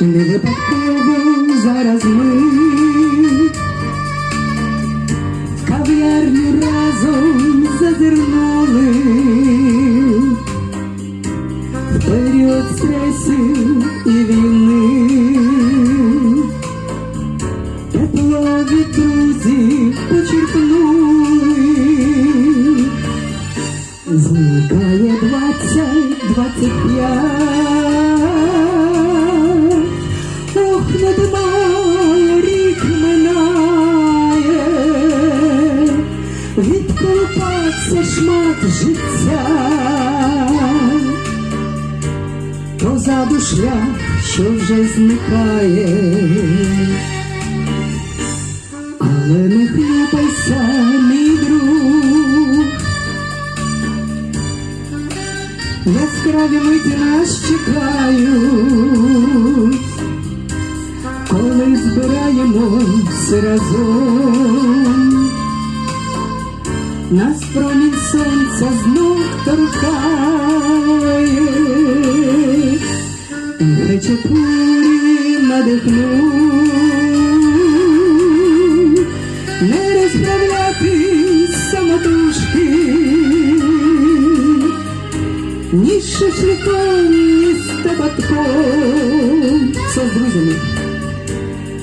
Не випадково зараз ми в кав'ярню разом зазирнули в період стресів і війни. Тепло від друзів почерпнули. Зникає двадцять, двадцять п'ять. Життя. Позаду шлях, що вже зникає. Але не хлюпайся, мій друг. Яскраві миті нас чекають, коли збираємося разом. Нас промінь знов торкає, Хачапурі надихнув, не розправлятись самотужки, ні шашликом, ні з табатком. Все з друзями.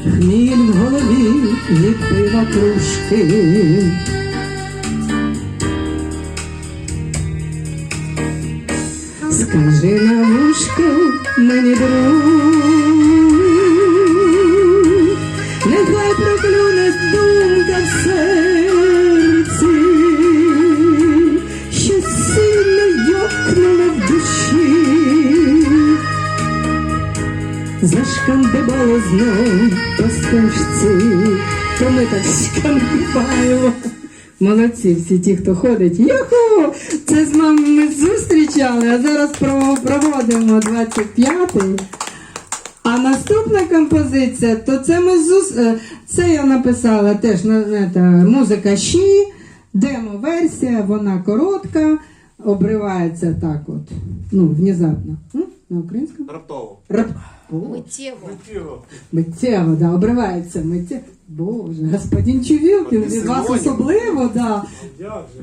Хміль в голові від пива кружки. Скажи на вушко мені друг, нехай проклюне думка в серці, що сильно йокнуло в душі, зашкандибало знов по стежці, то ми так шкандибаємо. Молодці всі ті, хто ходить. Юху! Це з вами ми зустрічали, а зараз проводимо 25-й. А наступна композиція, то це ми зус... е, Це я написала теж на, на музика щі, демо-версія, вона коротка, обривається так от. Ну, внезапно. На українському? Раптово. Рап... О, Миттєво. Миттєво, да, обривається миттєво. Боже, господин Чувілкін, від вас особливо, да.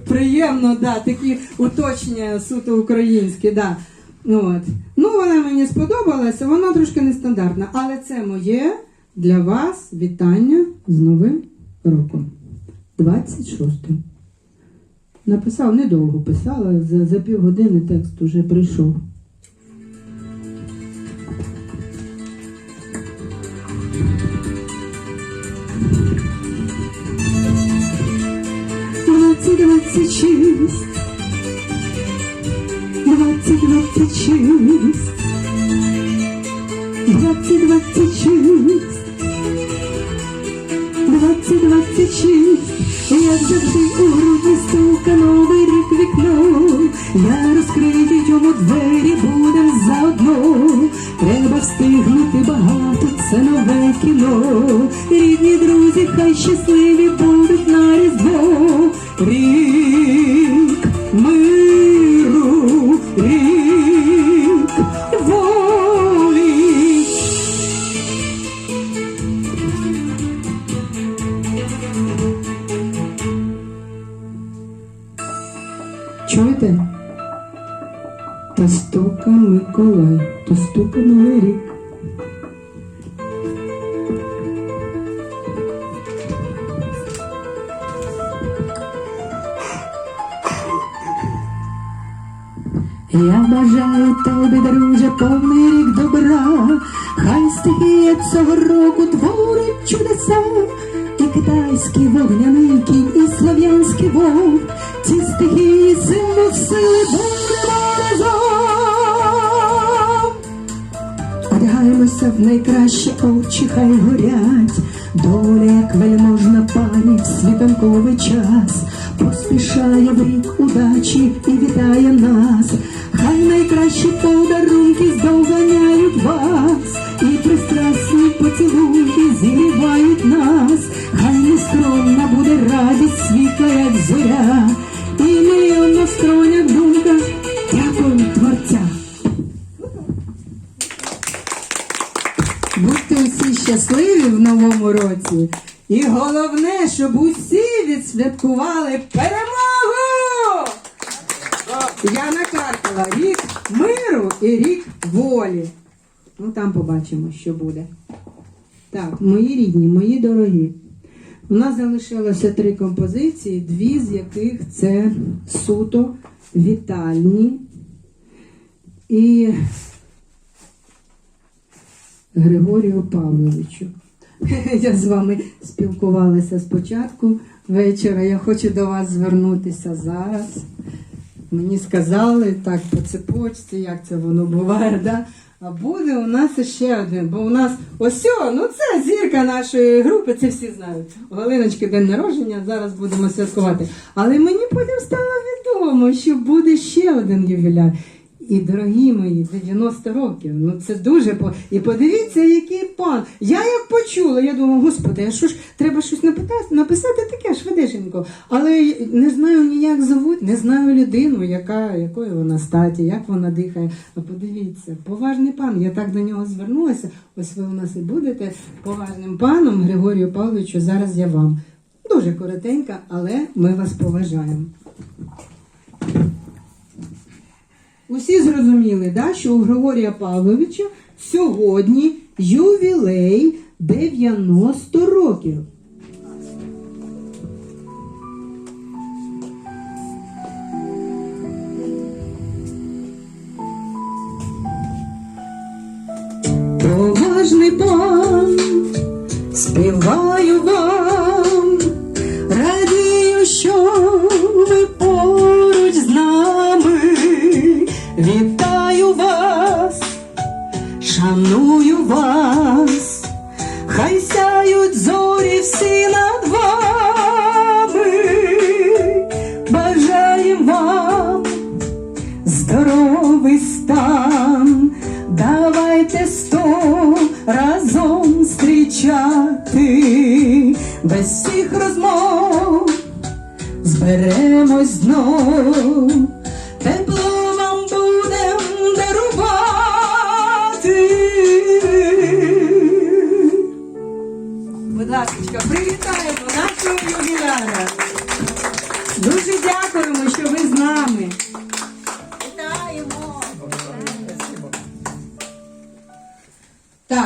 Приємно, да, такі уточнення суто українські, да. От. Ну, вона мені сподобалася, вона трошки нестандартна, але це моє для вас вітання з Новим роком. 26. Написав недовго писала, за, за півгодини текст уже прийшов. Двадцать двадцать шесть, двадцать двадцать шесть, двадцать двадцать шесть, двадцять двадцять шесть, як завжди у грудні стука новий рік вікно. Я розкрию йому двері, будем заодно. Треба встигнути багато, це нове кіно. Рідні друзі, хай щасливі. Рік миру, рік волі. Чуєте? Та стука Миколай, та стука Новий рік. Я бажаю тобі, друже, повний рік добра, хай стихія цього року творить чудеса, і китайський вогняний кінь, і слов'янський вовк, ці стихії символ сили будемо. Одягаємося в найкращі очі, хай горять, доля, як вельможна пані в світанковий час, поспішає в рік удачі і вітає нас. Хай найкращі подарунки здовганяють вас, і пристрасні поцілунки зігрівають нас. Році. І головне, щоб усі відсвяткували перемогу! Я накаркала рік миру і рік волі. Ну там побачимо, що буде. Так, мої рідні, мої дорогі. У нас залишилося три композиції, дві з яких це суто вітальні. І Григорію Павловичу. Я з вами спілкувалася спочатку вечора. Я хочу до вас звернутися зараз. Мені сказали так по цепочці, як це воно буває, да? А буде у нас ще один, бо у нас ось, ну це зірка нашої групи, це всі знають. Галиночки день народження, зараз будемо святкувати. Але мені потім стало відомо, що буде ще один ювіляр. І, дорогі мої, 90 років. Ну це дуже по. І подивіться, який пан. Я як почула, я думаю, господи, а що ж треба щось напитати, написати таке швидесенько. Але не знаю ніяк зовуть, не знаю людину, яка, якої вона статі, як вона дихає. А подивіться, поважний пан. Я так до нього звернулася. Ось ви у нас і будете поважним паном Григорію Павловичу. Зараз я вам. Дуже коротенька, але ми вас поважаємо. Усі зрозуміли, да, що у Григорія Павловича сьогодні ювілей 90 років. Поважний пан, зустрічати, без всіх розмов зберемось знов, тепло вам будем дарувати. Будь ласка, привітаємо нашого ювіляра. Дуже дякуємо, що ви з нами.